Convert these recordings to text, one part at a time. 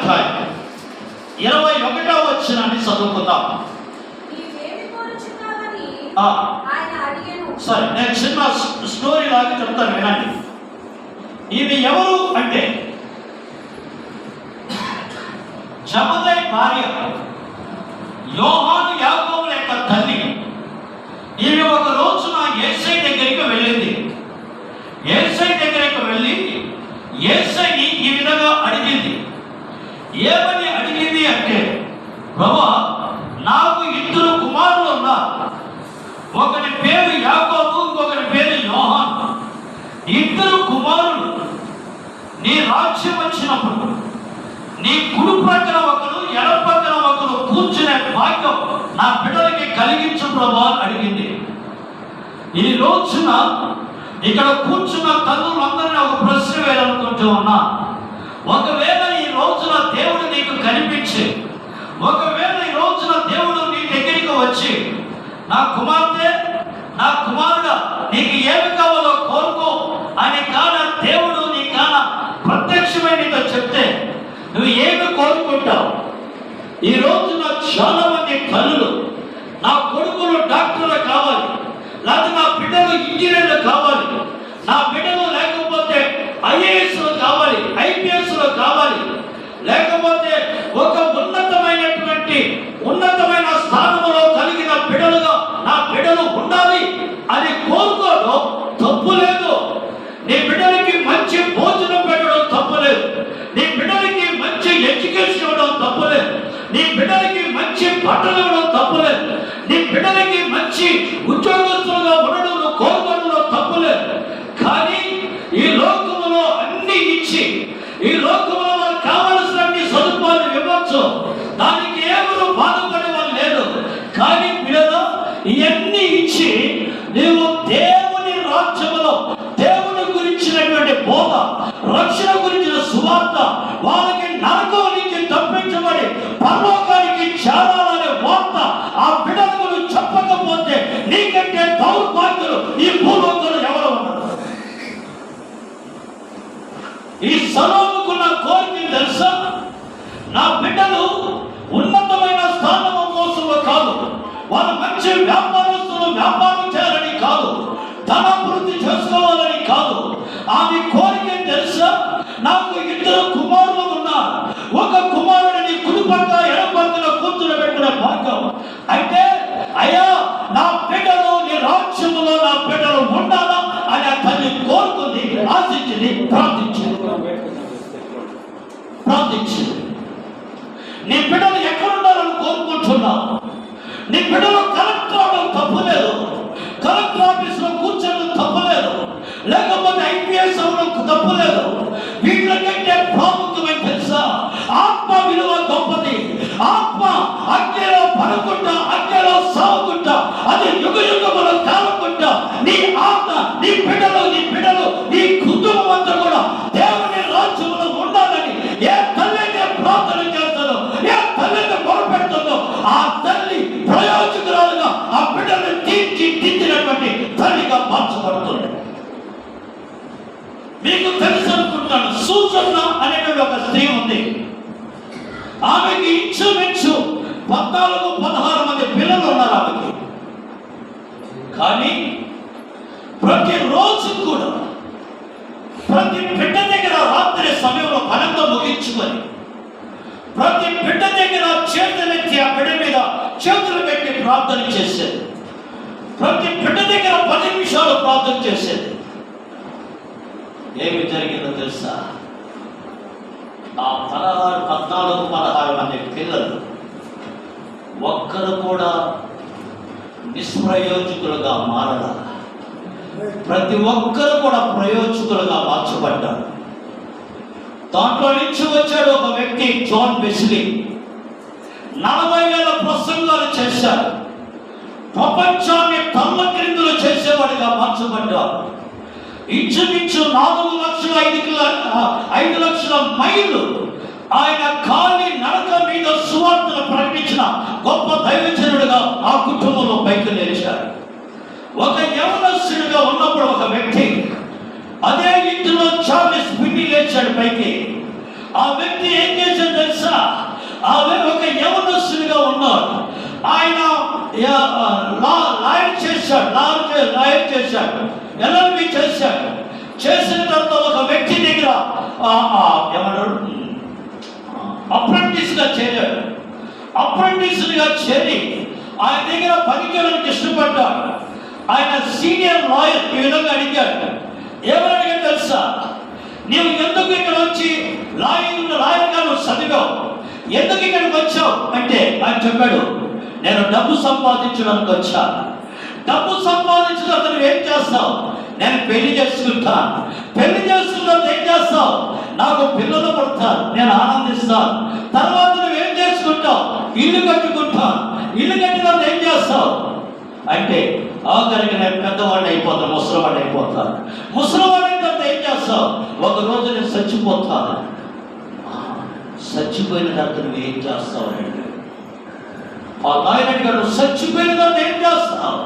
అధ్యాయం ఇరవై ఒకటో వచ్చినాన్ని చదువుకుందాం. సరే నేను చిన్న స్టోరీ లాగా చెప్తాను వినండి. ఈమె ఎవరు అంటే జమదై భార్య యోహాను యాకోబుల యొక్క తల్లి ఈమె ఒక రోజున ఏసై దగ్గరికి వెళ్ళింది ఏసై దగ్గరికి వెళ్ళి ఏసైని ఈ విధంగా అడిగింది ఏమని అడిగింది అంటే బాబా నాకు ఇద్దరు కుమారులు ఉన్నారు. ఒకరి పేరు యాకోబు ఇంకొకటి పేరు యోహాన్. ఇద్దరు కుమారులు నీ రాజ్యం వచ్చినప్పుడు నీ కుడి ప్రక్కన ఒకరు ఎడ ప్రక్కన ఒకరు కూర్చునే భాగ్యం నా బిడ్డలకి కలిగించు ప్రభా అని అడిగింది. ఈ రోజున ఇక్కడ కూర్చున్న తల్లులందరినీ ఒక ప్రశ్న వేయాలనుకుంటూ ఉన్నా. ఒకవేళ దేవుడు నీకు కనిపించి ఒకవేళ ఈ రోజున దేవుడు నీ దగ్గరికి వచ్చి నా కుమార్తె నా కుమారుడు నీకు ఏమి కావాలో కోరుకో అని కాన దేవుడు నీ కాన ప్రత్యక్షమై నీతో చెప్తే నువ్వు ఏమి కోరుకుంటావు? ఈ రోజున చాలా మంది తల్లులు నా కొడుకులు డాక్టర్లు కావాలి లేకపోతే నా బిడ్డలు ఇంజనీర్లు కావాలి నా బిడ్డలు లేకపోతే ఐఏఎస్లు కావాలి ఐపీఎస్లు కావాలి లేకపోతే ఒక ఉన్నతమైనటువంటి ఉన్నతమైన స్థానంలో కలిగిన బిడ్డలుగా నా బిడ్డలు ఉండాలి అని గురించినటువంటి బోధ రక్షణ గురించిన సువార్త వాళ్ళకి నరకం నుంచి తప్పించబడి పరలోకానికి చేరాలనే వార్త ఆ బిడ్డలకు నువ్వు చెప్పకపోతే నీకంటే దౌర్భాగ్యులు ఈ భూలోకంలో ఎవరు ఉన్నారు? ఈ సలోముకున్న కోరిక తెలుసా? నా బిడ్డలు ఉన్నతమైన స్థానము కోసము కాదు వాళ్ళు మంచి వ్యాపారస్తులు వ్యాపారం చేయాలని కాదు ధనాభివృద్ధి చేసుకోవాలని కాదు. ఆమె కోరిక తెలుసా? నాకు ఇద్దరు కుమారులు ఉన్నారు. ఒక కుమారుడిని కుడి పక్క ఎడమ పక్కన కూర్చుని పెట్టిన భాగ్యం. అయితే అయ్యా నా బిడ్డలు నీ రాజ్యంలో నా బిడ్డలు ఉండాలా అని ఆ తల్లి కోరుకుంది ఆశించింది ప్రార్థించింది. ప్రార్థించింది. నీ బిడ్డలు ఎక్కడ ఉండాలని కోరుకుంటున్నావు? నీ బిడ్డలు పడకుండా అగ్నిలో సాగుకుంటా అది యుగ యుగములో కాలకుండా నీ ఆత్మ నీ బిడ్డలు నీ బిడ్డలు నీ కుటుంబం అంతా కూడా దేవుని రాజ్యంలో ఉండాలని ఏ తల్లి అయితే ప్రార్థన చేస్తుందో ఏ తల్లి అయితే మొరపెడుతుందో ఆ తల్లి ప్రయోజకురాలుగా ఆ బిడ్డలను తీర్చి దిద్దినటువంటి తల్లిగా మార్చబడుతుంది. మీకు తెలుసు అనుకుంటాను సూచన అనేటువంటి ఒక స్త్రీ ఉంది. ఆమెకి ఇంచుమించు పద్నాలుగు పదహారు మంది పిల్లలు ఉన్నారు ఆమెకి. కానీ ప్రతిరోజు కూడా ప్రతి బిడ్డ దగ్గర రాత్రి సమయంలో పనంతో ముగించుకొని ప్రతి బిడ్డ దగ్గర చేతులెత్తి ఆ బిడ్డ మీద చేతులు పెట్టి ప్రార్థన చేసేది. ప్రతి బిడ్డ దగ్గర పది నిమిషాలు ప్రార్థన చేసేది. ఏమి జరిగిందో తెలుసా? ఆ పదహారు పద్నాలుగు పదహారు మంది పిల్లలు ఒక్కరు కూడా నిష్ప్రయోజకులుగా మారల ప్రతి ఒక్కరు కూడా ప్రయోజకులుగా మార్చబడ్డారు. దాంట్లో నుంచి వచ్చాడు ఒక వ్యక్తి జాన్ బెస్లీ. నలభై వేల ప్రసంగాలు చేశారు. ప్రపంచాన్ని తల్ల క్రిందులు చేసేవాడిగా మార్చబడ్డారు. ఇంచుమించు నాలుగు లక్షల ఐదు ఐదు లక్షల మైళ్ళు సువార్తను గొప్ప దైవజనుడుగా ఆ కుటుంబంలో పైకి లేచారు ఒక యవనస్తుడిగా ఉన్నప్పుడు ఒక వ్యక్తి అదే ఇంటిలో చార్లెస్ పిన్ని లేచాడు పైకి. ఆ వ్యక్తి ఏం చేశాడు తెలుసా? ఆ ఒక యవనస్తుడిగా ఉన్నాడు. ఆయన లాయర్ చేశాడు లాయర్ లాయర్ చేశాడు ఎల్ఎల్బి చేశాడు. చేసిన తర్వాత ఒక వ్యక్తి దగ్గర ఆ, ఆ, ఏమన్నాడు అప్రెంటిస్గా చేరాడు. అప్రెంటిస్గా చేరి ఆయన దగ్గర పని చేయడానికి ఇష్టపడ్డాడు. ఆయన సీనియర్ లాయర్ ఈ విధంగా అడిగాడు. ఏమని అడిగాడు తెలుసా? నీవు ఎందుకు ఇక్కడ వచ్చి లాయర్ లాయర్గా నువ్వు చదివావు? ఎందుకు ఇక్కడికి వచ్చావు? అంటే ఆయన చెప్పాడు నేను డబ్బు సంపాదించడానికి వచ్చా. డబ్బు సంపాదించిన అతను ఏం చేస్తావు? నేను పెళ్ళి చేసుకుంటా. పెళ్ళి చేసుకున్న ఏం చేస్తావు? నాకు పిల్లలు పడతారు. నేను ఆనందిస్తాను. తర్వాత నువ్వేం ఏం ఇల్లు కట్టుకుంటావు. ఇల్లు కట్టిన ఏం చేస్తావు? అంటే ఆఖరికి నేను పెద్దవాడిని అయిపోతాను ముసలివాడిని అయిపోతాను ముసలివాడి తర్వాత ఏం చేస్తావు? ఒక రోజు నేను చచ్చిపోతాను. చచ్చిపోయిన తర్వాత నువ్వు ఏం చేస్తావు అని ఆ నాయనడి గారు చచ్చిపోయిన తర్వాత ఏం చేస్తావు?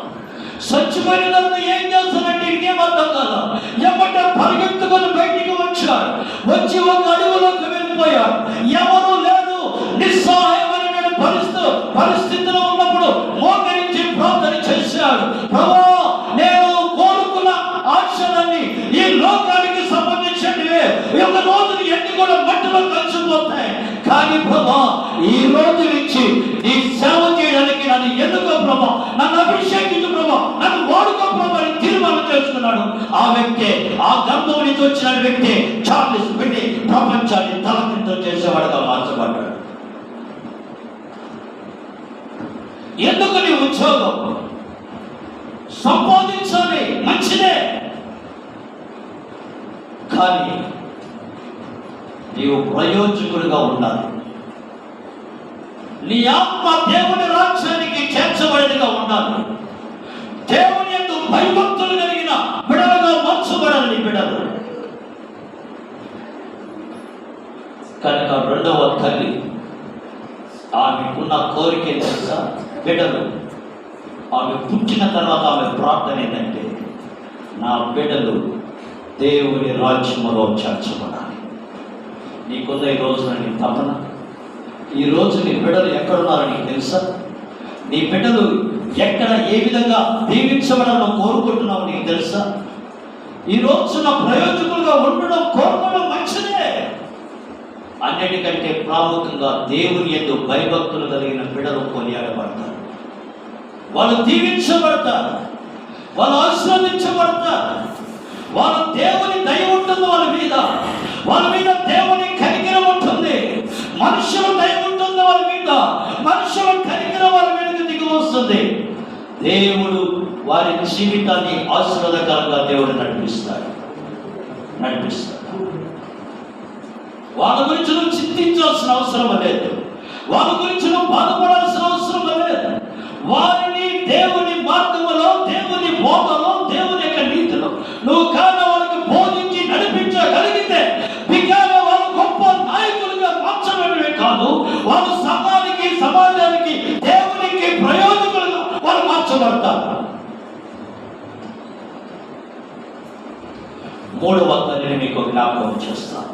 చచ్చిపోయిన తర్వాత ఏం చేస్తానంటే ఇంకేం అర్థం కాదు. ఎప్పటి ఒక రోజు ఎన్ని కూడా మట్టిలో కలిసిపోతాయి. కానీ ప్రభా ఈ రోజు నుంచి ఈ సేవ చేయడానికి నన్ను ఎందుకో ప్రభా నన్ను అభిషేకించు ప్రభా నన్ను వాడుకో ప్రభా అని తీర్మానం చేసుకున్నాడు. ఆ వ్యక్తి ఆ గర్భం నుంచి వచ్చిన వ్యక్తి చార్లెస్ పెట్టి ప్రపంచాన్ని తలకింతో చేసేవాడుగా మార్చబడ్డాడు. ఎందుకు నీ ఉద్యోగం? సంపాదించాలి మంచిదే. కానీ నీవు ప్రయోజకుడిగా ఉండాలి. నీ ఆత్మ దేవుని రాజ్యానికి చేర్చబడినగా ఉండాలి. దేవుని యొక్క భయభక్తులు కలిగిన బిడలుగా మార్చబడాలి నీ బిడలు. కనుక రెండవ తల్లి ఆమెకున్న కోరిక తెలుసా? బిడ్డలు ఆమె పుట్టిన తర్వాత ఆమె ప్రార్థన ఏంటంటే నా బిడ్డలు దేవుని రాజ్యములో చేర్చబడాలి. నీకున్న ఈ రోజున నీ తపన ఈ రోజు నీ బిడ్డలు ఎక్కడున్నారో నీకు తెలుసా? నీ బిడ్డలు ఎక్కడ ఏ విధంగా దీవించబడాలో కోరుకుంటున్నావు నీకు తెలుసా? ఈ రోజున ప్రయోజకులుగా ఉండడం కోరుకోవడం మంచిదే. అన్నిటికంటే ప్రాముఖ్యంగా దేవుని ఎందు భయభక్తులు కలిగిన బిడలు కొనియాడబడతారు. వాళ్ళు దీవించబడతారు. వాళ్ళు ఆశ్రమించబడతారు. వాళ్ళ దేవుని దయ ఉంటుంది వాళ్ళ మీద? వాళ్ళ మీద దేవుని కనికరం ఉంటుంది మనుషుల దయ ఉంటుంది వాళ్ళ మీద మనుషుల కనికరం వాళ్ళ మీదకి దిగి వస్తుంది దేవుడు వారి జీవితాన్ని ఆశీర్వాదకరంగా దేవుడు నడిపిస్తాడు. నడిపిస్తాడు. వాళ్ళ గురించి నువ్వు చింతించాల్సిన అవసరం లేదు. వాళ్ళ గురించి నువ్వు బాధపడాల్సిన అవసరం లేదు. వారిని దేవుని మార్గంలో దేవుని బోధలో దేవుని యొక్క నీతిలో నువ్వు కాదు మూడవ తల్లిని మీకు జ్ఞాపకం చేస్తాను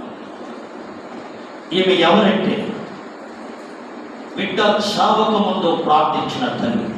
ఈమె ఎవరంటే బిడ్డ చావక ముందు ప్రార్థించిన తల్లి.